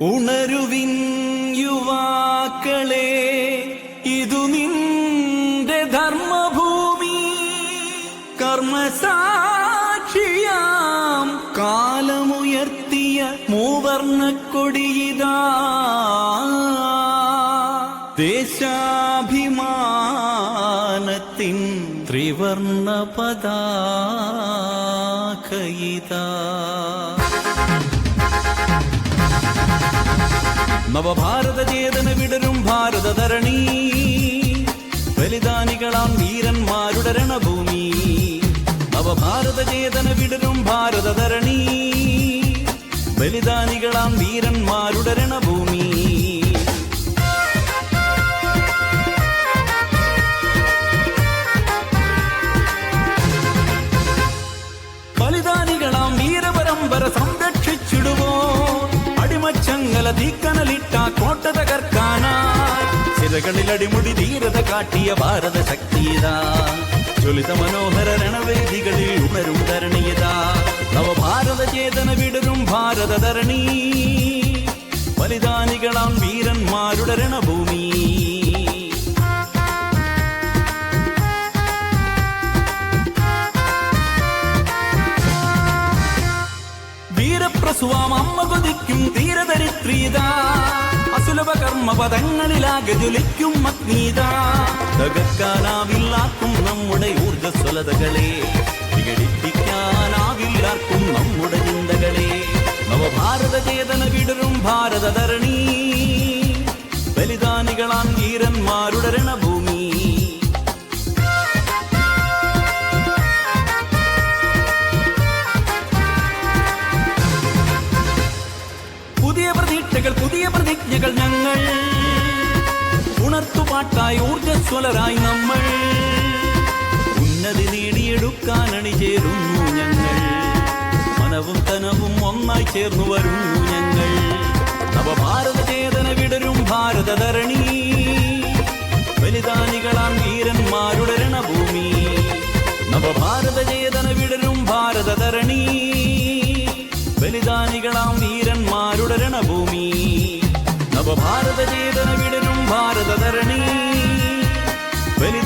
ഉണരുവിൻ യുവാക്കളെ ഇതു നിന്റെ ധർമ്മഭൂമി. കർമ്മസാക്ഷിയാം കാലമുയർത്തിയ മൂവർണക്കൊടിയിതാ ദേശാഭിമാനത്തിൻ ത്രിവർണ പതാകയിതാ നവഭാരത ചേതന വിടരും ഭാരത ധരണി ബലിദാനികളാം വീരന്മാരുടെ രണഭൂമി. നവഭാരത ചേതന വിടരും ഭാരത ധരണി ബലിദാനികളാം വീരന്മാരുടെ രണഭൂമി. അടിമച്ചങ്ങല തീക്കനലിട്ട കോട്ട തകർക്കാനായി സിരകളിൽ അടിമുടി ധീരത കാട്ടിയ ഭാരത ശക്തിയതാ ജ്വലിത മനോഹര രണവേദികളിൽ ഉണരും ധരണിയതാ നവഭാരത ചേതന വിടരും ഭാരത ധരണി ബലിദാനികളാം വീരന്മാരുടെ രണഭൂമി വീരപ്രസുവാം അമ്മ കൊതിക്കും തീരദരിദ്രീത അസുലഭ കർമ്മ പദങ്ങളിലാകെ ജ്വലിക്കും അഗ്നീത തകർക്കാനാവില്ലാക്കും നമ്മുടെ ഊർജ്ജസ്വലതകളെ വിഘടിപ്പിക്കാനാവില്ലാക്കും നമ്മുടെ ചിന്തകളെ നവഭാരത ചേതന വിടരും ഭാരത ധരണി പ്രതീക്ഷകൾ പുതിയ പ്രതിജ്ഞകൾ ഞങ്ങൾ. ഉണർത്തുപാട്ടായി ഊർജസ്വലരായി നമ്മൾ. ഉന്നതി നേടിയെടുക്കാൻ അണിചേരുന്നു ഞങ്ങൾ. മനവും തനവും ഒന്നായി ചേർന്നു വരുന്നു ഞങ്ങൾ. നവഭാരത ചേതന വിടരും ഭാരതധരണി. ബലിദാനികളാം വീരന്മാരുടെ രണഭൂമി. നവഭാരത ചേതന നവഭാരത ചേതന വിടരും ഭാരത ധരണി രണ